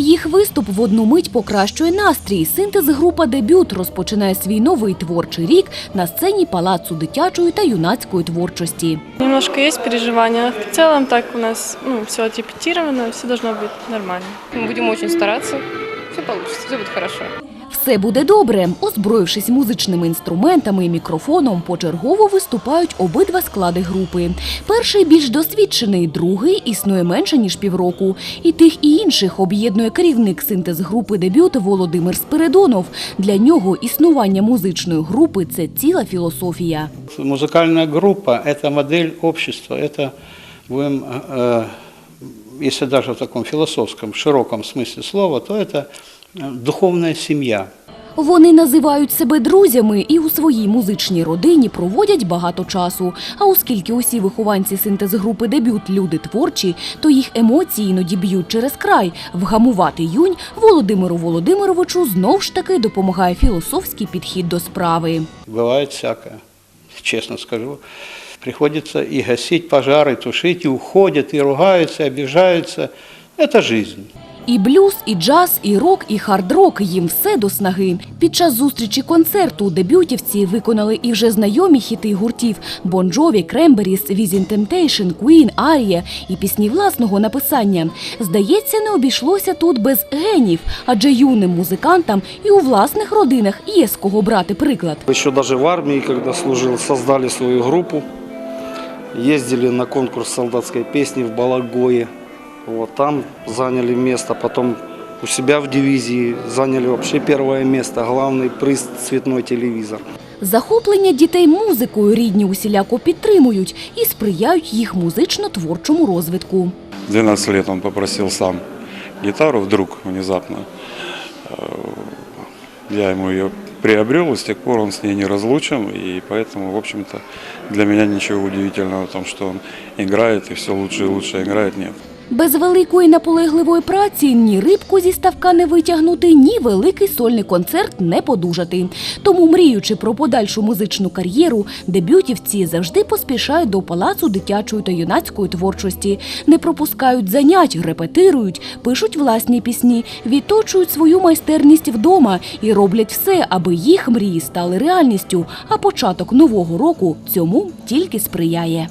Їх виступ в одну мить покращує настрій. Синтез група Дебют розпочинає свій новий творчий рік на сцені Палацу дитячої та юнацької творчості. Немножко є переживання. В цілому так у нас ну, все отрепетировано, все должно бути нормально. Ми будемо дуже старатися, Все вийде, все буде хорошо. Все буде добре. Озброївшись музичними інструментами і мікрофоном, почергово виступають обидва склади групи. Перший більш досвідчений, другий існує менше ніж півроку. І тих і інших об'єднує керівник синтез групи дебют Володимир Спиридонов. Для нього існування музичної групи це ціла філософія. Музыкальная группа – это модель общества, это, будем, э, если даже в таком философском, широком смысле слова, то это э, духовная семья. Вони називають себе друзями і у своїй музичній родині проводять багато часу. А оскільки усі вихованці синтез-групи дебют люди творчі, то їх емоції іноді б'ють через край. Вгамувати юнь Володимиру Володимировичу знов ж таки допомагає філософський підхід до справи. Бывает всякое, честно скажу. Приходится и гасить пожары, тушить, и уходят, и ругаются, и обижаются. Это жизнь. І блюз, і джаз, і рок, і хард-рок – їм все до снаги. Під час зустрічі концерту дебютівці виконали і вже знайомі хіти гуртів Jovi, Cranberries, Within Temptation, Queen, Арія і пісні власного написання. Здається, не обійшлося тут без генів, адже юним музикантам і у власних родинах є з кого брати приклад. Еще даже в армии, когда служил, создали свою группу. Ездили на конкурс солдатской песни в Балагое. Вот, там заняли место. Потом у себя в дивизии заняли вообще первое место. Главный приз – цветной телевизор. Захоплення дітей музикою рідні усіляко підтримують і сприяють їх музично-творчому розвитку. 12 лет он попросил сам гитару вдруг, внезапно. Э, Я ему ее приобрел, и с тех пор он с ней не разлучен, и поэтому, в общем-то, для меня ничего удивительного в том, что он играет, и все лучше и лучше играет, нет. Без великої наполегливої праці ні рибку зі ставка не витягнути, ні великий сольний концерт не подужати. Тому, мріючи про подальшу музичну кар'єру, дебютівці завжди поспішають до палацу дитячої та юнацької творчості, не пропускають занять, репетирують, пишуть власні пісні, відточують свою майстерність вдома і роблять все, аби їх мрії стали реальністю. А початок нового року цьому тільки сприяє.